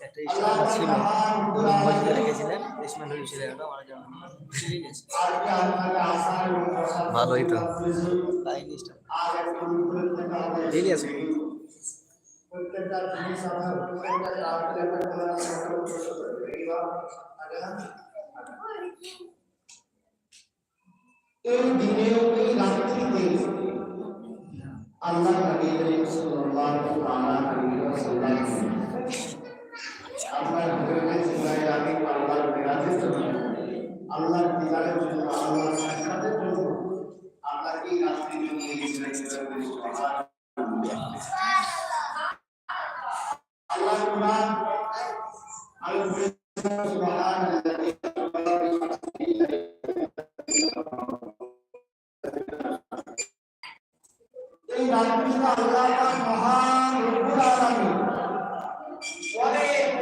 একটা ছিল রেখেছিলেন ইসমাইল ছিল বসার ভালোই তো। দেরি আছে। প্রত্যেকটা জিনিস আমার প্রত্যেকটা রাতের একটা করে একটা প্রশ্ন করবে এইবার আগে না এই দিনে এই রাত্রিতে আল্লাহ নবী করিম সাল্লাল্লাহু আলাইহি ওয়াসাল্লাম আপনার ভিতরে চিন্তায় আগে আল্লাহর মেরাজের জন্য আল্লাহর দিদারের জন্য আল্লাহর সাক্ষাতের জন্য আপনাকে এই রাত্রি নিয়ে গিয়েছিলেন আল্লাহ কুরআন আমি বলেছিলাম সুবহানাল্লাহি এই রাত্রিটা আল্লাহ পাক মহান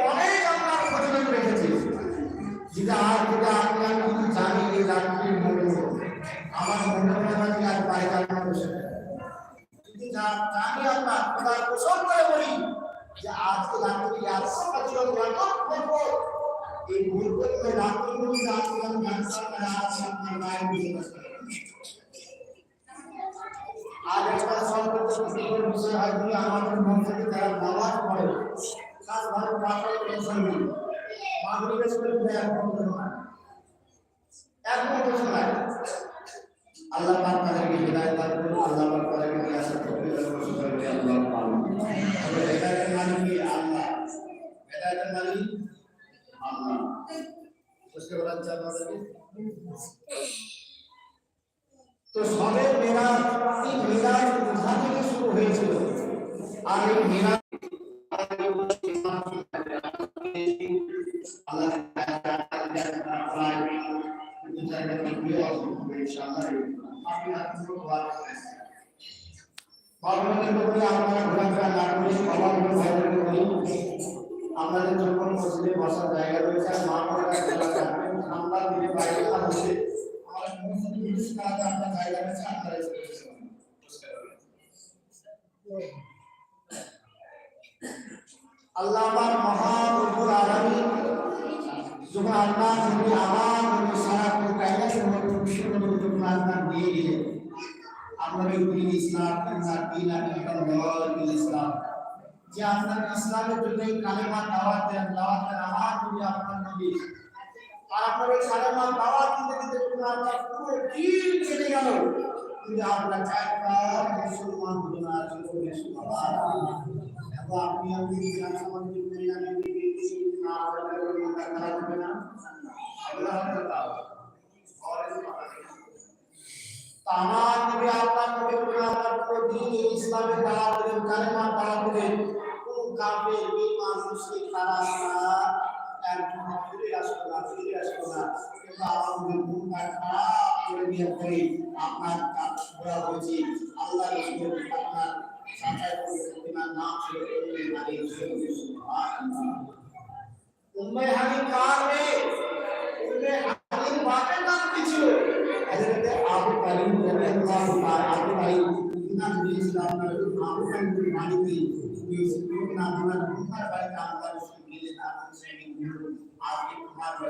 অনেক আমরা আমি জানি এই রাত্রির মূল্য। আমার মনে হয় না যে আর। কিন্তু জানি আমরা খোদার করে বলি যে আজকে রাত্রি এত প্রচলন এত করব এই মূল্য রাত্রি আমি জানতাম না আজ আপনার মায়ের বুঝে পারছি আজ একটা সর্বোচ্চ খুশির বিষয় হয় কি আমাদের মন থেকে যারা নামাজ পড়ে কাজ ভালো পাঠক টেনশন নেই মাগরিবের সময় প্রায় এক ঘণ্টা সময় এক ঘণ্টা সময় আল্লাহ পাক তাদেরকে হিদায়াত দান করুন আল্লাহ পাক তাদেরকে নিয়ে আসার তৌফিক দান করুন সকলকে আল্লাহ পাক তবে হেদায়েতের মালিক কি আল্লাহ হেদায়েতের মালিক আল্লাহ বুঝতে পারছেন আপনাদেরকে তো সবে মেরাজ এই মেরাজ কোথা থেকে শুরু হয়েছিল। আর এই মেরাজ আপনাদের যখন মসজিদে বসার জায়গা রয়েছে, আর আল্লাহ পাক মহান রব্বুল আলামিন যখন আল্লাহ নবী আমার নবী সারা কায়নাতের মধ্যে বিশ্বনবী যখন আল্লাহ দিয়ে গেলেন আপনার এই দিন ইসলাম কিংবা দিন আকিদার নওয়াল ইসলাম যে আপনার ইসলামের জন্য এই কালেমা দাওয়াত দেন দাওয়াত দেন আমার নবী আপনার নবী আর এই কালেমা দাওয়াত দিতে দিতে যখন আপনার পুরো দিন কেটে গেল। কিন্তু আপনি আমি কোন কোন তারা ফিরে আসলো না ফিরে আসলো না কিন্তু আমাদের মনটা খারাপ করে দিয়ে পরে আপনার কাজ করা হয়েছে আল্লাহ রসুল আপনার সাজায় করে তোমার নাম ছিল উম্মে হানি সুবহানাল্লাহ উম্মে হানি কার মেয়ে উম্মে হানির বাপের নাম কি ছিল হযরত আবু তালিব রাদিয়াল্লাহু তাআলা আবু তালিব ইনাম ইসলাম আবু তালিব মালিকি ইউসুফ নাম আমার উম্মার বাড়িতে আল্লাহ রাসূল গেলেন আপনি সেই আপনি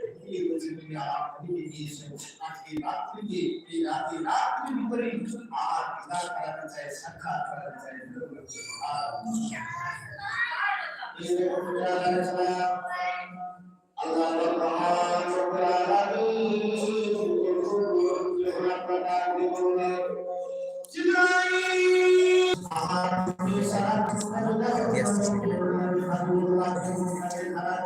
দিয়ে বলছে তুমি আমার নবীকে দিয়েছ আজকে রাত্রিতে এই রাতে রাত্রির ভিতরে আমার দিদার করাতে চাই সাক্ষাৎ করাতে চাই আল্লাহ রহমান রব্বুল আলামিন জিবরাইল আমার সালাত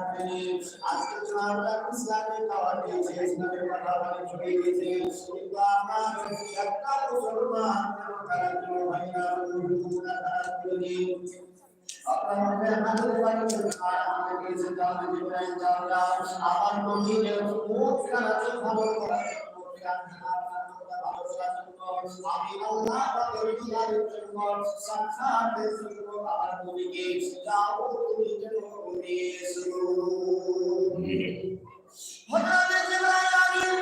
আজকে তোমার ইসলামের দাওয়াত দিয়েছে ইসলামের কথা বলে ছড়িয়ে দিয়েছে কিন্তু আমার একটা মুসলমান তারা কেউ হয় না তারা কেউ নেই আপনাদের হাতে পানি আর আমাকে যে দান যাওয়া আমার নবীর মুখ কাছে খবর করা আমি আল্লাহ তাআলার দিদারের জন্য সাক্ষাতের জন্য আমার নবীকে যাও তুমি যেন নিয়েছো হযরত জিবরাইল আমিন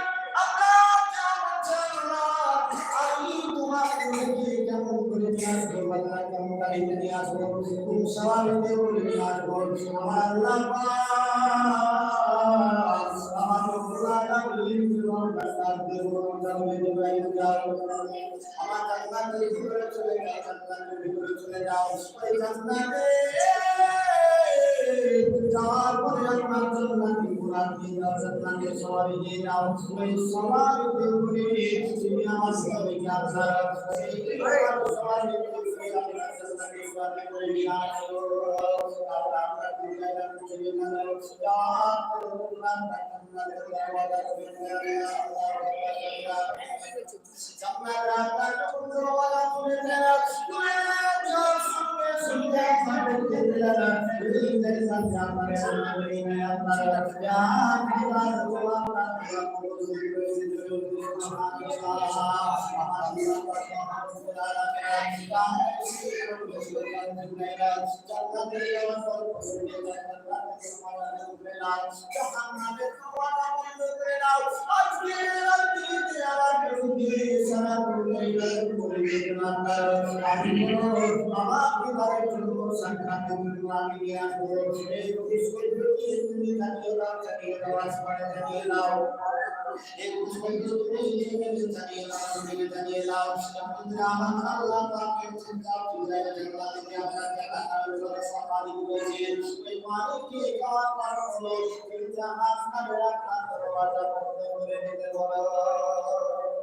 আপনার জামান জান্নাত আমি তোমার নবীকে কেমন করে নিয়ে আসব বাদা কেমন গাড়িতে নিয়ে আসব কোন সওয়ারিতে করে নিয়ে আসব আমার আল্লাহ চলে যাও জান্নাতের ভিতরে চলে যাও ওই জান্নাতে যাওয়ার পরে আপনার জান্নাতি কুরআন দিয়ে যাও জান্নাতে সওয়ারি দিয়ে যাও ওই সওয়ারি দিয়ে তুমি আমার সাথে কাজা সেই সওয়ারি দিয়ে আপনার জান্নাতে কুরআন করে নিয়ে আসো তারপর আমরা দুনিয়ায় চলে গেলাম যা কুরআন জান্নাতের দরওয়াজা খুলে দেয় আল্লাহ জান্নাত রাস্তার দরওয়াজা খুলে দেয় খুলে যাও শুনবে سنکھا আপনাদের দিলানা এই দেশান জামারে আমাদের নাই আপনারা জান দিবার আল্লাহ এই রাত্রি আমার আল্লাহ পাক তুমি মানুষ করতে রাত্রিতে যাওয়ার পর তুমি যাওয়ার পরে মনে হয় কি দর করব জাহান্নামের দরওয়াজা খুলে করে নাও আর আল্লাহ জান্নাতের দরওয়াজা জান্নাতের দরওয়াজা রয়েছে ওই দরওয়াজা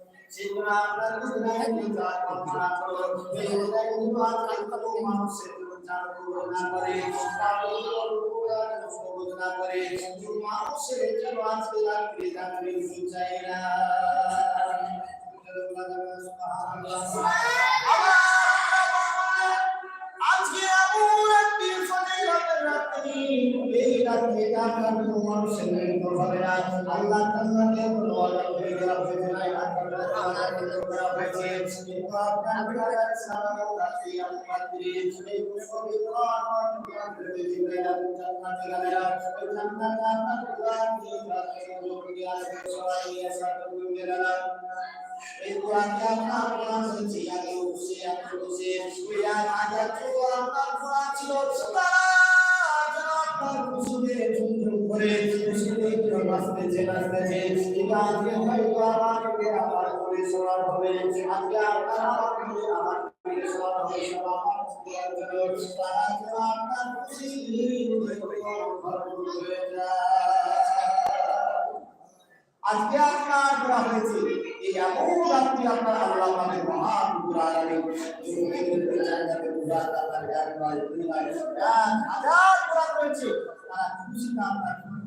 মানুষের যেন আজকে রাত্রি রাত্রি চাই না তাআলাকে করা হয়েছে কিন্তু আপনার বিরাট সালাম রাত্রি আপনার দিন এই পবিত্র আমার জান্নাতে গেলেন জান্নাতে আপনার কোরআন দিয়ে সবাই একসাথে ঘুরে গেলাম এই কোরআনকে আপনার কোরআন হচ্ছে আগে বসে আগে বসে ওই এক হাজার আপনার কোরআন ছিল তারা আপনার খুশিতে ঝুমঝুম করে খুশিতে যেন নাচতেছে নাচতেছে এটা আজকে হয়তো আমাকে আবার করে শোনার হবে, আজকে আপনার আমার করে আবার করে শোনার হবে, সব আমার শোনার জন্য তারা যেন আপনার খুশি হয়ে আজকে আপনার করা হয়েছে, এই এমন রাত্রি আপনার আল্লাহ পাকের মহান এক হাজার কোরআন রয়েছে, তারা খুশিতে আপনার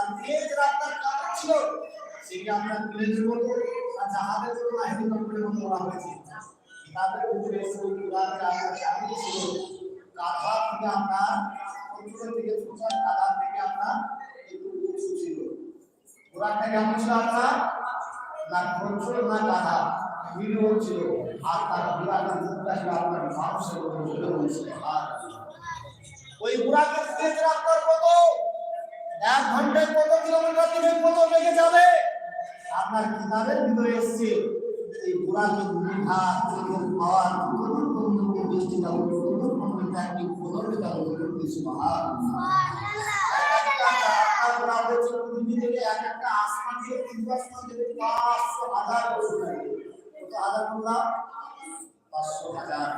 তার আপনার কেমন ছিল, সেটা সেই কোরআনটা আপনার ছিল, কাঁধা থেকে থেকে কাঁধা থেকে আপনার একটু উঁচু না কন্ট্রোল না মিডিয়াম ছিল আর তার কোরআনের মুখটা ওই কোরআনের তেজ আপনার কত এক ঘন্টায় কত কিলোমিটার তুমি কত বেগে যাবে? আপনার কিতাবের ভিতরে এসছে এই কোরআনের মুঠা চোখের পাওয়ার তিন পাঁচশো হাজার পাঁচশো হাজার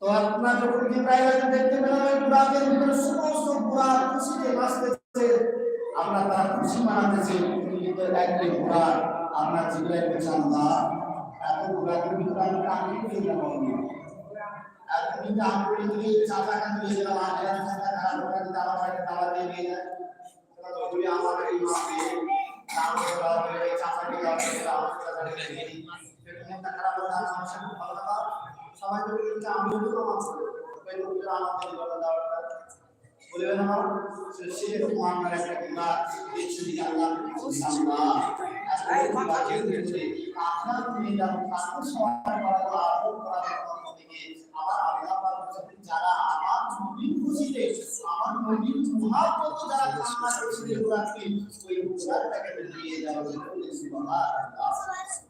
তো আপনার যখন জিব্রাইল দেখতে পেলেন, ওই বুড়াকের ভিতরে সমস্ত বুড়া খুশিতে নাচতেছে আমরা তারা খুশি মানাতেছে। কিন্তু একটি বুড়া, আপনার জিব্রাইল বলছে আল্লাহ এত বুড়াকের ভিতরে আমি কাকে দিয়ে যাব? আমার এই মাকে চাচাকে চাচাকে সবাই তো বলছে আমি তো আমার ওই লোকটা আমাকে দিল দাওয়াটা বলবে না সে আমার একটা গুণা দেখছি যে আল্লাহ আল্লাহ। আপনার তুমি যারা তাকে সহায় করা বা আপন করা থেকে আমার আল্লাহ পাক বলছেন, যারা আমার নবীর খুশিতে আমার নবীর মুহাব্বত যারা কামনা করেছে যে কোরআনকে ওই দিয়ে যাওয়া হবে সুবহানাল্লাহ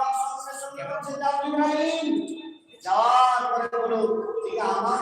ইব্রাহিম যাওয়ার পরে বলো ঠিক আপনার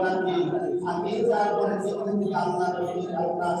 কোরআনকে আমি যার পরে যখন আল্লাহ আপনার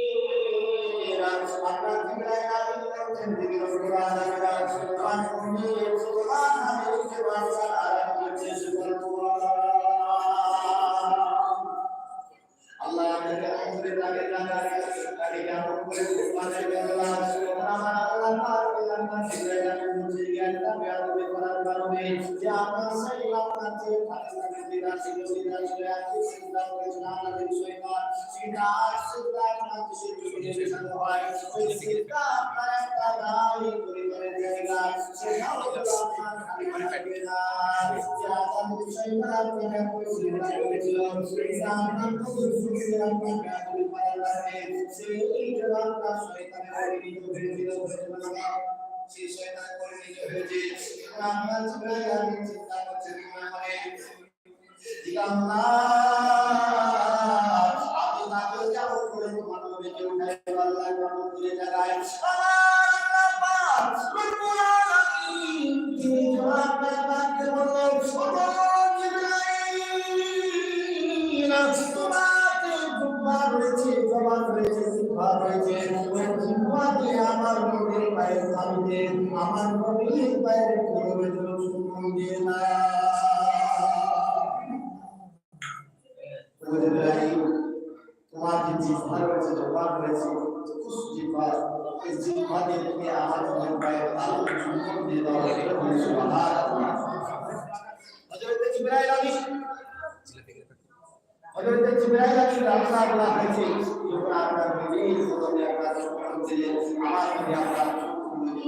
কোরআন জিব্রাইল আল্লাহ আমাদেরকে আমাদের লাগে লাগে লাগে কেমন করে মানে আল্লাহ আমার আল্লাহ পাক আল্লাহ জিবরাইল আলাইহিস মুঝে জ্ঞানটা বেয়াদবি করার কারণে যে আমরা সেই আপনার যে ফাতিমাকে দিনা ছিল দিনা ছিল আছে সিদ্ধা করেছিল আমাদের শৈতান সিদ্ধা সিদ্ধা না কিছু কিছু বিষয় হয় ওই সিদ্ধা আপনার একটা করে করে জায়গা সেটা হলো আপনার খালি করে না যে আমাদের শৈতান আপনার করে করেছিল সিদ্ধা আপনার গালি করার কারণে সেই জবাবটা শৈতানের পরিণত হয়েছিল সেই শয়তান পরিণত হয়েছে আমরা জিবরাইল আলাইহিস চিন্তা করছেন মনে আল্লাহ আপনি তাকে কেমন করে তোমার নবীকে উঠাই আল্লাহ কেমন করে আলামিন তিনি জবাব তাকে বললেন রয়েছে জবাব রয়েছে জবাব রয়েছে ওই জিহ্বাতে আমার নবীর পায়ের থামিতে আমার নবীর পায়ের কলমে যেন চুম্বন দিয়ে না ও জিবরাইল তোমার যে জিহ্বা রয়েছে জবাব রয়েছে উস জিহ্বা, এই জিহ্বা দিয়ে তুমি আমার নবীর পায়ের তালু চুম্বন দিয়ে দাও এটা বলে সুবহানাল্লাহ হযরত জিবরাইল আলাইহিস হযরত জিবরাইল আলাইহিস সালাম হয়েছে। যখন আপনার নবী জীবনে আপনার সম্মান আমার নবী আপনার আমার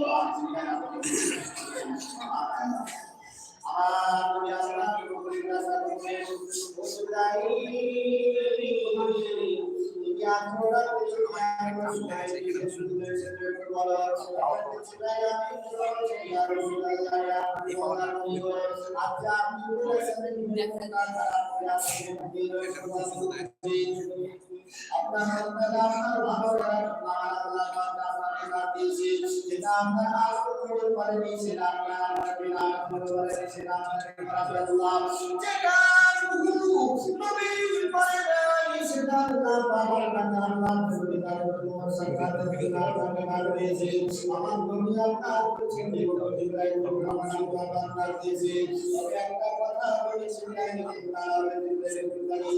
সেটা আল্লাহ পাবেন না আল্লাহ সরকার থেকে আল্লাহ দিয়েছে আমার দুনিয়া তার চিন্তা করতে ইব্রাহিম আমার আল্লাহ আপনার দিয়েছে তবে একটা কথা বলেছি ইব্রাহিম আল্লাহ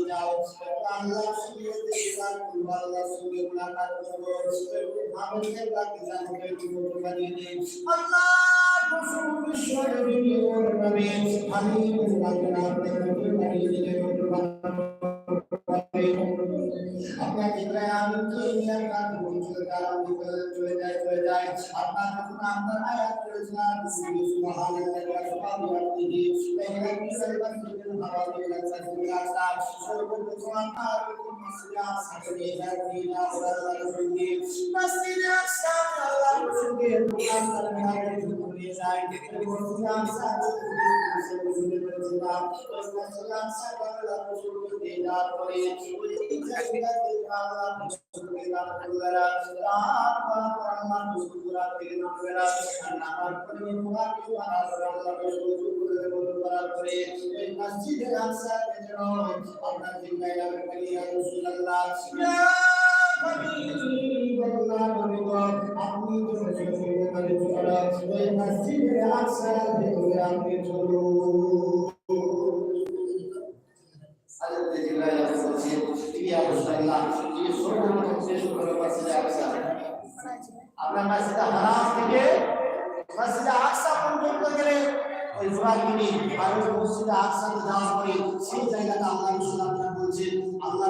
যাও আল্লাহ সুবিধা আল্লাহ সঙ্গে মুলাকাত করব আমাদের বাকি জানবে আল্লাহ রসুল চলে যায় চলে যায় আপনার যখন আপনার আয়াত করেছিলাম সুবহানাল্লাহি ওয়া বিহামদিহি লাইলা কিসাইবান ফিল হাওয়ালি লাসা দিলাসা সর্বপ্রথম আপনার মসজিদে আকসা নিয়ে যায় দিনা ওয়ালা রসুলি মসজিদে আকসা আল্লাহ রসুলকে দোকান করে নিয়ে যায় আকসা মসজিদে আকসা যেন আপনার জিম্মায় লাগবে ইয়া রাসূলুল্লাহ আপনি ওই মসজিদের আকসার ভেতরে আপনি চলুন আমরা মসজিদ হারাম থেকে মসজিদ আকসা পর্যন্ত গেলে ওই আল্লাহ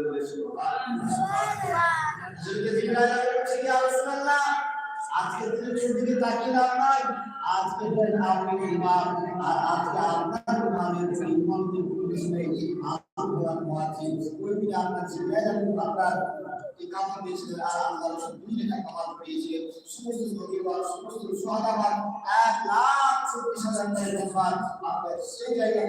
বলে সুবহানাল্লাহ আজকে আজকে আপনার পেয়েছিলেন সমস্ত নবীবার সমস্ত সেই জায়গায়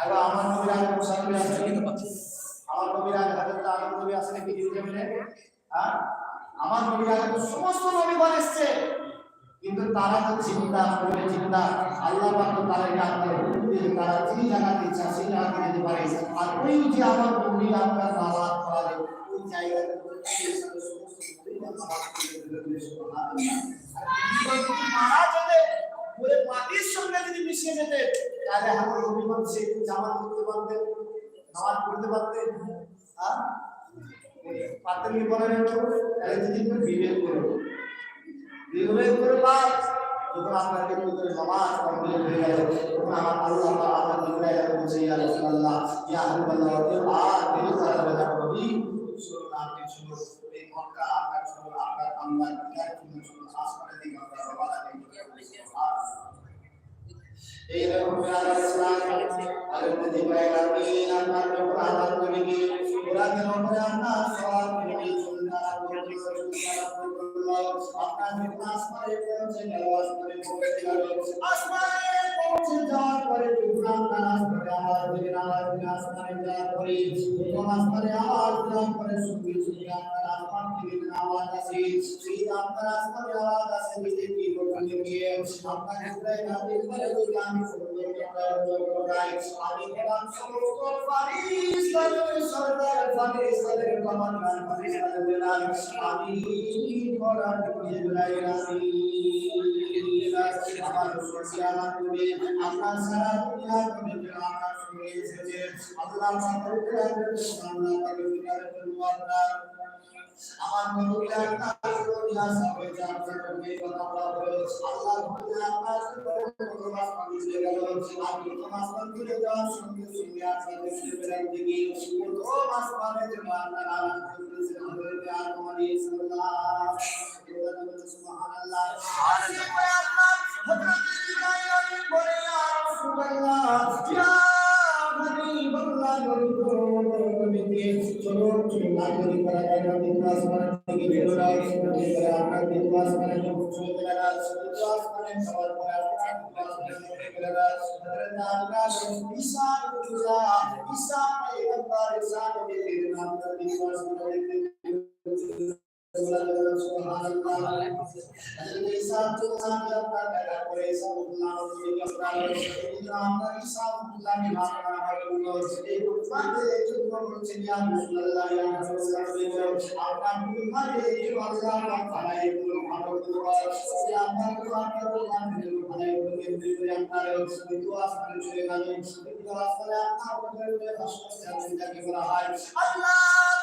এবার আমার নবীর আগে মুসাফির আছে কিন্তু পাচ্ছি আমার নবীর আগে হাজার আলম নবী আছে নাকি জিরুজামিনে হ্যাঁ? আমার নবীর আগে সমস্ত নবীগণ এসছে। কিন্তু তারা তো চিন্তা করে চিন্তা আল্লাহ পাক তো তাদেরকে আপনার দিয়ে তারা যেই জায়গাতে ইচ্ছা, সেই জায়গাতে যেতে পারে। আর ওই যে আমার নবী আপনার নামাজ পড়াবে ওই জায়গাতে মারা যেতে পুরো মাটির সঙ্গে যদি মিশিয়ে যেতে, তাহলে আমার নবীগণ সেই জামাত করতে পারতেন নামাজ পড়তে পারতেন হ্যাঁ? পারতেন কি বলেন তাহলে যদি একটু বিবেক করো। বিবেক করে বাদ যখন আপনাকে ভিতরে নামাজ কমপ্লিট হয়ে গেল, তখন আমার আল্লাহ বা আপনার দিকরাই বলছে ইয়া রাসূলুল্লাহ ইয়া হাবিবাল্লাহ আর করা যাবে না নবী শুনুন আপনি শুনুন এই মক্কা, আপনার শুনুন আপনার আল্লাহ দিদার শুনুন শুনুন আসমানের দিকে আমরা রওনা দিই এই রকম আলাইহিস সালাম হযরত জিবরাইল আমিন আপনার উপর আল্লাহ আপনার সওয়াল করে সুন্নাহ আপনার যখন আসমানে পৌঁছে গেল আসমানে পৌঁছে গেল আসমানে পৌঁছে যাওয়ার পরে যখন আপনার আসমানে আওয়াজ দিলেন আওয়াজ দিলেন আসমানে যাওয়ার পরে যখন আসমানে আওয়াজ দেওয়ার পরে সঙ্গে সঙ্গে আপনার আসমান থেকে যেন আওয়াজ আসে সেই আপনার আসমানে আওয়াজ আসে নিজে কি করতে গিয়ে আপনার ইসরায়েল আদিল করে যদি আমি সুন্দর করাই আমি তোমার সমস্ত ফারিস্তাদের সরদার ফারিস্তাদের কমান্ডার ফারিস্তাদের বেলাল আমি করার ইসরায়েল আমিন আমার রসুল আমার নবী আপনার সারা দুনিয়ার নবী আমার সঙ্গে এসেছে আল্লাহ পাকের আল্লাহ পাকের জন্য আপনার আমার নবীকে আপনার দুনিয়া সবে জানতে হবে কথা বলা হলো আল্লাহ ভুলে আপনার প্রথম আসমান চলে গেল আর প্রথম আসমান চলে যাওয়ার সঙ্গে সঙ্গে আপনার দেশের বেলার দিকে প্রথম আসমানে যে আপনার আরাম করতেছেন হযরত আদম আলাইহিস সালাম সুবহানাল্লাহ সুবহানাল্লাহ আপনার হযরত ইব্রাহিম আলাইহিস বলে ইয়া রাসূলুল্লাহ ইয়া হাবিবাল্লাহ নবীকে চলো চলো নাগরি করা যায় না দিন আসমান থেকে বেরো না করে আপনার দিন আসমানে চলে গেল না দিন আসমানে সবার পরে আপনার চলে গেল না হযরত আল্লাহ ঈসা ইবনুল্লাহ ঈসা পয়গম্বর ঈসা নবীর নাম দিন আসমানে আল্লাহ নবী আল্লাহ জানি এত সুন্দর দয়া সুন্দর করে আপনার বানিয়েছিল তিনার নাম হলো হযরত ইউসুফ আলাইহিস সালাম হযরত ইউসুফ আলাইহিস সালাম কে যখন দেখতে পেলেন হযরত ইউসুফ আলাইহিস সালাম কি দোয়া করেন হযরত দোয়া মানে ইনো জবান আমার আমার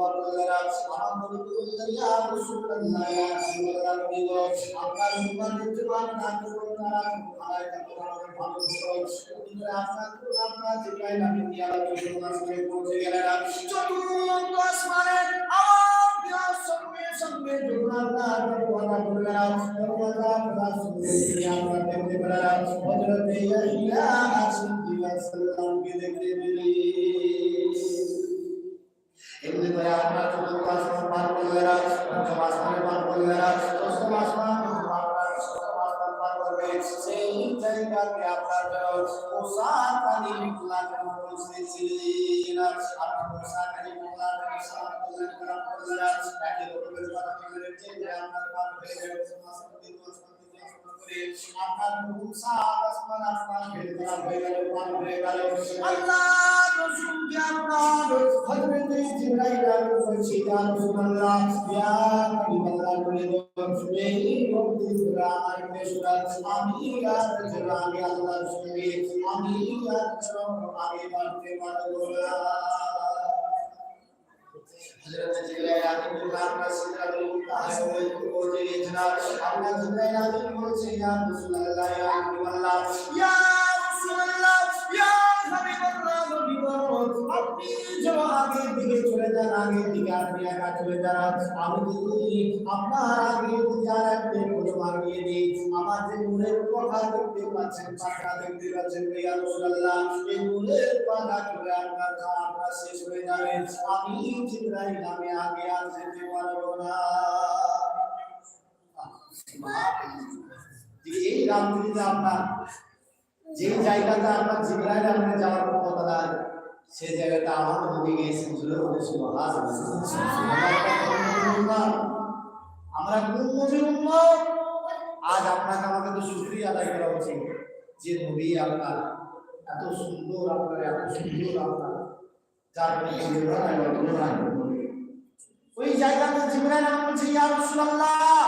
করলেন আমার বন্ধু রাসূলুল্লাহ ইয়া রাসূলুল্লাহ নবী আপনার উম্মত জবান না করুন না আয় ভালো আপনার আপনার জিব্রাইল আমি দিয়া আসমানে পৌঁছে গেলেন চতুর্থ আসমানে আওয়াজ দেওয়ার সঙ্গে সঙ্গে জোনাল্লাহ দরওয়াজা খোলা সঙ্গে সঙ্গে আমরা দেখতে পেলাম হযরত ইয়াহিয়া সাল্লাল্লাহু সাল্লামকে দেখতে পেলি এমনি করে আপনার চতুর্থ আসমান পার করলেন পঞ্চম আসমানে পার করলেন দশম আসমান আপনার সপ্তম আসমান পার করবে সেই জায়গাতে আপনার মুসা কালিমুল্লাহ পৌঁছেছিলেন আপনার মুসা সালাম কল্যাণ করা করলেন একই রকমের কথা বললেন যে আপনার পাপ হয়ে যাবে সমাজপতি করে আপনার মুসা আসমান আসমান ফেলে দেওয়া হয়ে গেল পার হয়ে গেল আল্লাহ রসুল কে আপনার হযরত জিবরাইল আলাইহিস সালাম রাসূলুল্লাহ ইয়া হাবিবাল্লাহ বলে এই রব্বি আমার মেশরা আমি আর জানি আল্লাহর সঙ্গে আমি আর আমি বাড়তে পারব না হযরত জিবরাইল আলাইহিস সালাম সিদরাতুল মুনতাহা পৌঁছে গিয়েছিলেন আল্লাহ জিবরাইল আলাইহিস বলছে ইয়া রাসূলুল্লাহ ইয়া হাবিবাল্লাহ ইয়া রাসূলুল্লাহ ইয়া হাবিবাল্লাহ নবী গো, আপনি যেন আগের দিকে চলে যান, আগের দিকে আপনি একা চলে যান। আমি যদি আপনার আগে যার একদিন কদম আগিয়ে দিই আমার যে নূরের কথা দেখতে পাচ্ছেন পাখা দেখতে পাচ্ছেন ইয়া রাসূলুল্লাহ এই নূরের পাখা চলে আপনার খাওয়া শেষ হয়ে যাবে। আমি জিবরাইল, আমি আগে আর যেতে পারব না। এই রাত্রিতে আপনার যে জায়গাটা আপনার জিবরাইল আপনি যাওয়ার কথা সেই জায়গাটা আমার নবী গিয়েছেন ছিল আমরা কোন নবীর উম্মত? আজ আপনাকে আমাকে তো শুকরিয়া আদায় করা উচিত যে নবী আপনার এত সুন্দর আপনার, এত সুন্দর আপনার। যার। ওই জায়গাতে জিবরাইল বলছে, ইয়া রাসূলুল্লাহ।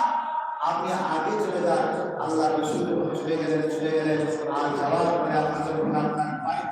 আপনি আগে চলে যান আল্লাহ রসুল চলে গেলেন চলে গেলেন। আর যাওয়ার পরে আপনি যখন আপনার একটি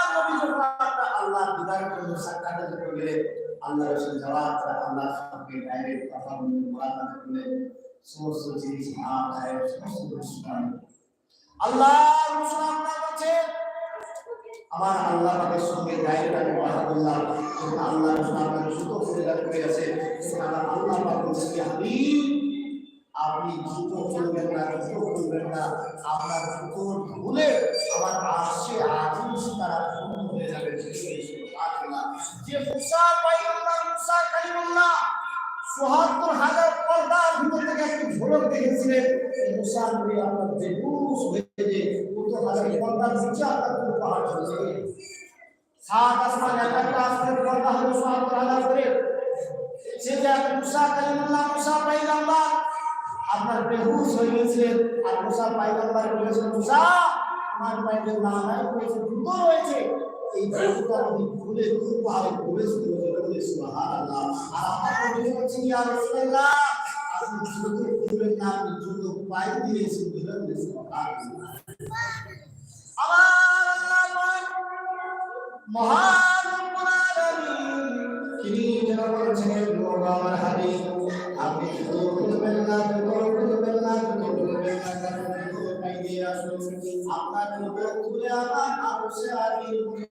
আল্লাহ দিদার জন্য সাক্ষাতের জন্য গেলেন আল্লাহ রসুল যাওয়ার পরে আল্লাহ সঙ্গে ডাইরেক্ট কথা বললেন মোলাকাত করলেন সমস্ত জিনিস ভাব খায় সমস্ত কিছু আল্লাহ রসুল আপনার কাছে? আমার আল্লাহ পাকের সঙ্গে ডাইরেক্ট আমি কথা বললাম। আল্লাহ রসুল আপনার জুতো পরিধান করে আছে। আল্লাহ পাক বলছে কি আপনি জুতো খুলবেন না জুতো খুলবেন না। আপনার জুতো খুলে আমার আসছে আজিজ তারা হয়ে যাবে। যে মুসা পাইগম্বর মুসা কালিমুল্লাহ চুয়াত্তর হাজার পর্দার ভিতর থেকে একটি ঝলক দেখেছিলেন মুসা নবী আপনার বেহুশ হয়ে যে কত হাজার পর্দার নিচে আপনার কোনো পাহাড় চলছে সাত আসমান, এক একটা আসমানের পর্দা হলো চুয়াত্তর হাজার করে। সে যে মুসা কালিমুল্লাহ মুসা পাইগম্বর আপনার বেহুশ হয়ে গেছিলেন আর মুসা পাইগম্বর বলেছেন মুসা আমার না নাই এই জুতোটা যদি আপনি জুতো খুলবেন না? আপনি পায়ে দিয়েছেন বলে বলে সুবহানাল্লাহ আমার না জুতো খুলবেন না আসুন আপনার আমার আপনার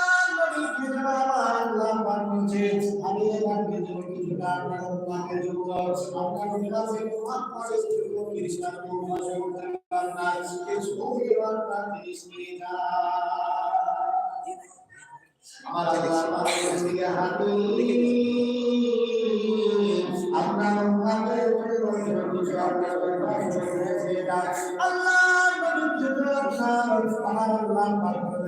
আমি যোগ্য আপনার কাছে যোগ্য খ্রিস্টান উম্মাকে আপনার কিছু কিছু আপনার আল্লাহ আমার আল্লাহ